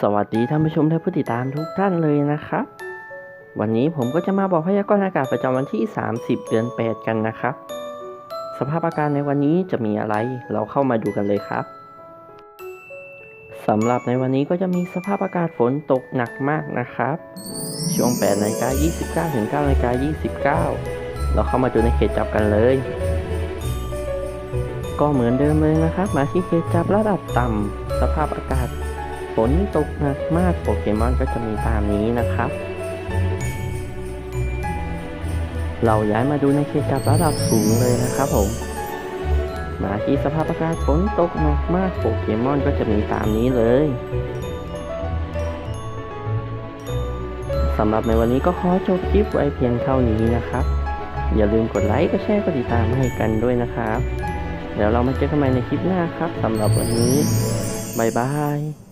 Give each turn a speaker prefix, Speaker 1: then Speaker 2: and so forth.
Speaker 1: สวัสดีท่านผู้ชมและผู้ติดตามทุกท่านเลยนะครับ วันนี้ผมก็จะมาบอกพยากรณ์อากาศประจำวันที่ 30 เดือน 8 กันนะครับ สภาพอากาศในวันนี้จะมีอะไร เราเข้ามาดูกันเลยครับสำหรับในวันนี้ก็จะมีสภาพอากาศฝนตกหนักมากนะครับ ช่วง8นาฬิกา29ถึง9นาฬิกา29 เราเข้ามาดูในเขตจับกันเลย ก็เหมือนเดิมเลยนะครับ มาที่เขตจับระดับต่ำสภาพอากาศ ฝนตกหนักมากโปเกมอนก็จะมีตามนี้นะครับ เราย้ายมาดูในเขตจับระดับสูงเลยนะครับผม มาที่สภาพอากาศฝนตกหนักมากโปเกมอนก็จะมีตามนี้เลยสำหรับในวันนี้ก็ขอจบคลิปไว้เพียงเท่านี้นะครับ อย่าลืมกดไลค์กดแชร์กดติดตามให้กันด้วยนะครับ เดี๋ยวเรามาเจอกันใหม่ในคลิปหน้าครับสำหรับวันนี้บ๊ายบาย